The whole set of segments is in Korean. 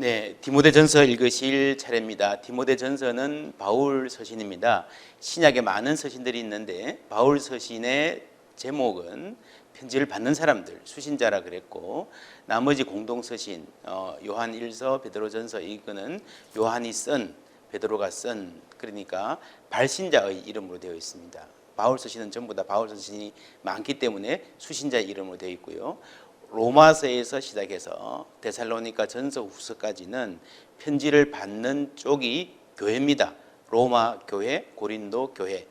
네, 디모데전서 읽으실 차례입니다. 디모데전서는 바울 서신입니다. 신약에 많은 서신들이 있는데 바울 서신의 제목은 편지를 받는 사람들 수신자라 그랬고 나머지 공동 서신 어, 요한 1서 베드로전서 이거는 요한이 쓴 베드로가 쓴 그러니까 발신자의 이름으로 되어 있습니다. 바울 서신은 전부 다 바울 서신이 많기 때문에 수신자의 이름으로 되어 있고요. 로마서에서 시작해서 데살로니가 전서 후서까지는 편지를 받는 쪽이 교회입니다. 로마 교회, 고린도 교회,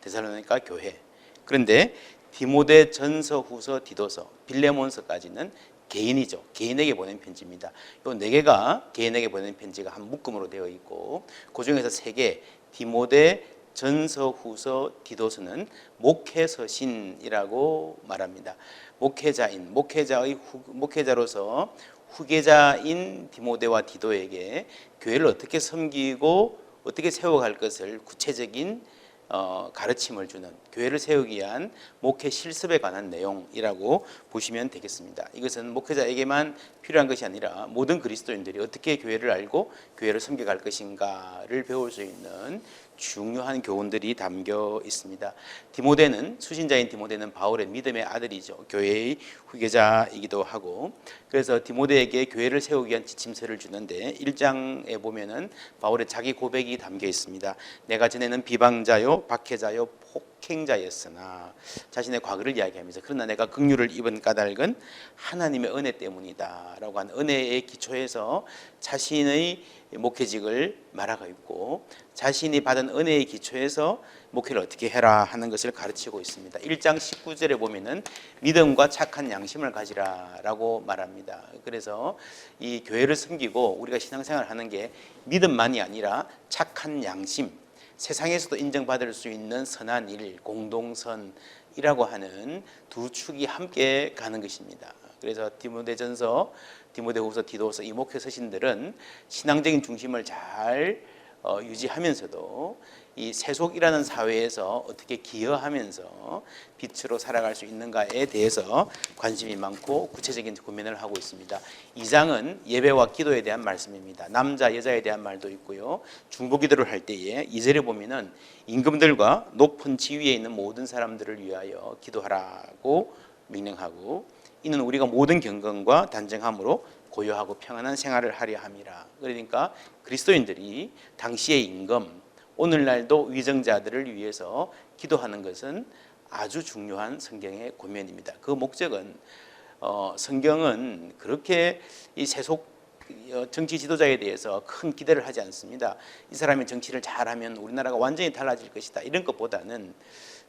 데살로니가 교회. 그런데 디모데 전서 후서 디도서 빌레몬서까지는 개인이죠. 개인에게 보낸 편지입니다. 요네 개가 개인에게 보낸 편지가 한 묶음으로 되어 있고 그 중에서 세 개 디모데 전서 후서 디도서는 목회서신이라고 말합니다. 목회자인 목회자의 후, 목회자로서 후계자인 디모데와 디도에게 교회를 어떻게 섬기고 어떻게 세워갈 것을 구체적인 어, 가르침을 주는 교회를 세우기 위한 목회 실습에 관한 내용이라고 보시면 되겠습니다. 이것은 목회자에게만 필요한 것이 아니라 모든 그리스도인들이 어떻게 교회를 알고 교회를 섬겨갈 것인가를 배울 수 있는 중요한 교훈들이 담겨 있습니다. 디모데는 수신자인 디모데는 바울의 믿음의 아들이죠. 교회의 후계자이기도 하고 그래서 디모데에게 교회를 세우기 위한 지침서를 주는데 1장에 보면은 바울의 자기 고백이 담겨 있습니다. 내가 전에는 비방자요 박해자요 폭행자였으나 자신의 과거를 이야기하면서 그러나 내가 긍휼을 입은 까닭은 하나님의 은혜 때문이다라고 한 은혜의 기초에서 자신의 목회직을 말하고 있고 자신이 받은 은혜의 기초에서 목회를 어떻게 해라 하는 것을 가르치고 있습니다. 1장 19절에 보면은 믿음과 착한 양심을 가지라라고 말합니다. 그래서 이 교회를 섬기고 우리가 신앙생활을 하는 게 믿음만이 아니라 착한 양심, 세상에서도 인정받을 수 있는 선한 일, 공동선 이라고 하는 두 축이 함께 가는 것입니다. 그래서 디모데전서, 디모데후서, 디도서 이 목회 서신들은 신앙적인 중심을 잘 어, 유지하면서도 이 세속이라는 사회에서 어떻게 기여하면서 빛으로 살아갈 수 있는가에 대해서 관심이 많고 구체적인 고민을 하고 있습니다. 2장은 예배와 기도에 대한 말씀입니다. 남자, 여자에 대한 말도 있고요. 중보 기도를 할 때에 2절에 보면은 임금들과 높은 지위에 있는 모든 사람들을 위하여 기도하라고 명령하고 이는 우리가 모든 경건과 단정함으로 고요하고 평안한 생활을 하려 함이라. 그러니까 그리스도인들이 당시의 임금, 오늘날도 위정자들을 위해서 기도하는 것은 아주 중요한 성경의 권면입니다. 그 목적은 어, 성경은 그렇게 이 세속 어, 정치 지도자에 대해서 큰 기대를 하지 않습니다. 이 사람이 정치를 잘하면 우리나라가 완전히 달라질 것이다. 이런 것보다는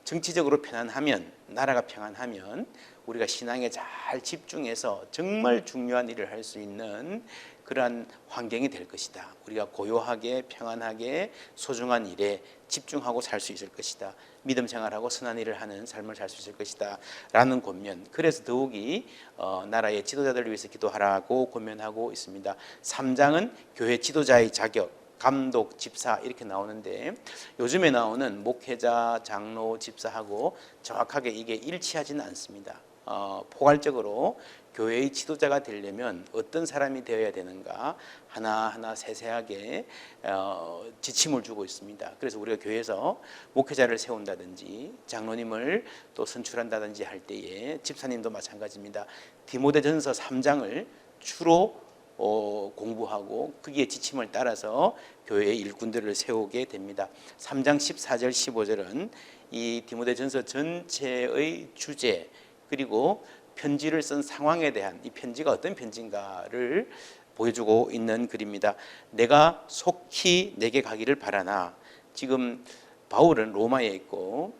정치적으로 편안하면 나라가 평안하면 우리가 신앙에 잘 집중해서 정말 중요한 일을 할 수 있는 그러한 환경이 될 것이다. 우리가 고요하게 평안하게 소중한 일에 집중하고 살 수 있을 것이다. 믿음 생활하고 선한 일을 하는 삶을 살 수 있을 것이다. 라는 권면. 그래서 더욱이 어, 나라의 지도자들을 위해서 기도하라고 권면하고 있습니다. 3장은 교회 지도자의 자격 감독, 집사 이렇게 나오는데 요즘에 나오는 목회자, 장로, 집사하고 정확하게 이게 일치하지는 않습니다. 어, 포괄적으로 교회의 지도자가 되려면 어떤 사람이 되어야 되는가 하나하나 세세하게 어, 지침을 주고 있습니다. 그래서 우리가 교회에서 목회자를 세운다든지 장로님을 또 선출한다든지 할 때에 집사님도 마찬가지입니다. 디모데전서 3장을 주로 어, 공부하고 거기에 지침을 따라서 교회의 일꾼들을 세우게 됩니다. 3장 14절 15절은 이 디모데전서 전체의 주제 그리고 편지를 쓴 상황에 대한 이 편지가 어떤 편지인가를 보여주고 있는 글입니다. 내가 속히 내게 가기를 바라나 지금 바울은 로마에 있고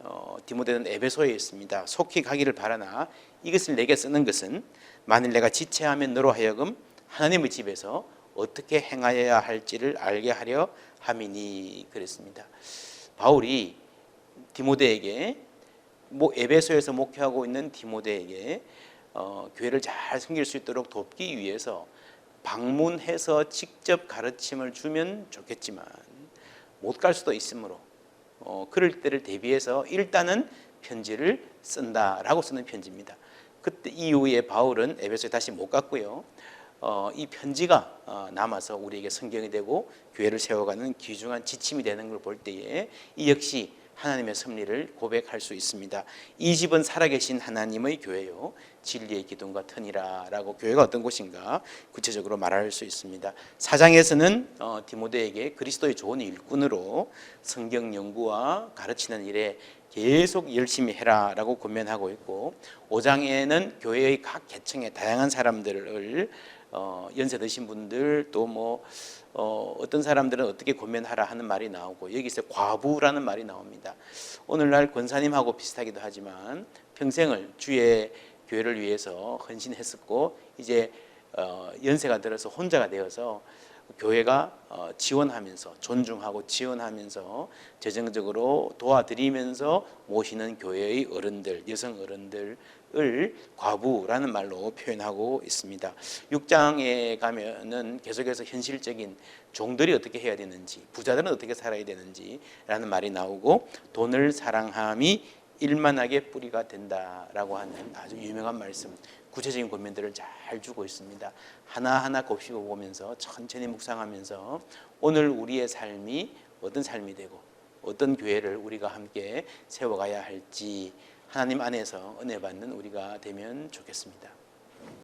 어, 디모데는 에베소에 있습니다. 속히 가기를 바라나 이것을 내게 쓰는 것은 만일 내가 지체하면 너로 하여금 하나님의 집에서 어떻게 행하여야 할지를 알게 하려 함이니 그랬습니다. 바울이 디모데에게 뭐 에베소에서 목회하고 있는 디모데에게 어, 교회를 잘 섬길 수 있도록 돕기 위해서 방문해서 직접 가르침을 주면 좋겠지만 못 갈 수도 있으므로 어, 그럴 때를 대비해서 일단은 편지를 쓴다라고 쓰는 편지입니다. 그때 이후에 바울은 에베소에 다시 못 갔고요. 어, 이 편지가 어, 남아서 우리에게 성경이 되고 교회를 세워가는 귀중한 지침이 되는 걸 볼 때에 이 역시 하나님의 섭리를 고백할 수 있습니다. 이 집은 살아계신 하나님의 교회요 진리의 기둥과 터니라라고 교회가 어떤 곳인가 구체적으로 말할 수 있습니다. 사장에서는 어, 디모데에게 그리스도의 좋은 일꾼으로 성경 연구와 가르치는 일에 계속 열심히 해라라고 권면하고 있고 5장에는 교회의 각 계층의 다양한 사람들을 어, 연세 드신 분들 또뭐 어, 어떤 사람들은 어떻게 권면하라 하는 말이 나오고 여기서 과부라는 말이 나옵니다. 오늘날 권사님하고 비슷하기도 하지만 평생을 주의 교회를 위해서 헌신했었고 이제 어, 연세가 들어서 혼자가 되어서 교회가 어, 지원하면서 존중하고 지원하면서 재정적으로 도와드리면서 모시는 교회의 어른들, 여성 어른들을 과부라는 말로 표현하고 있습니다. 6장에 가면은 계속해서 현실적인 종들이 어떻게 해야 되는지, 부자들은 어떻게 살아야 되는지라는 말이 나오고 돈을 사랑함이 일만하게 뿌리가 된다라고 하는 아주 유명한 말씀, 구체적인 권면들을 잘 주고 있습니다. 하나하나 곱씹어 보면서 천천히 묵상하면서 오늘 우리의 삶이 어떤 삶이 되고 어떤 교회를 우리가 함께 세워가야 할지 하나님 안에서 은혜 받는 우리가 되면 좋겠습니다.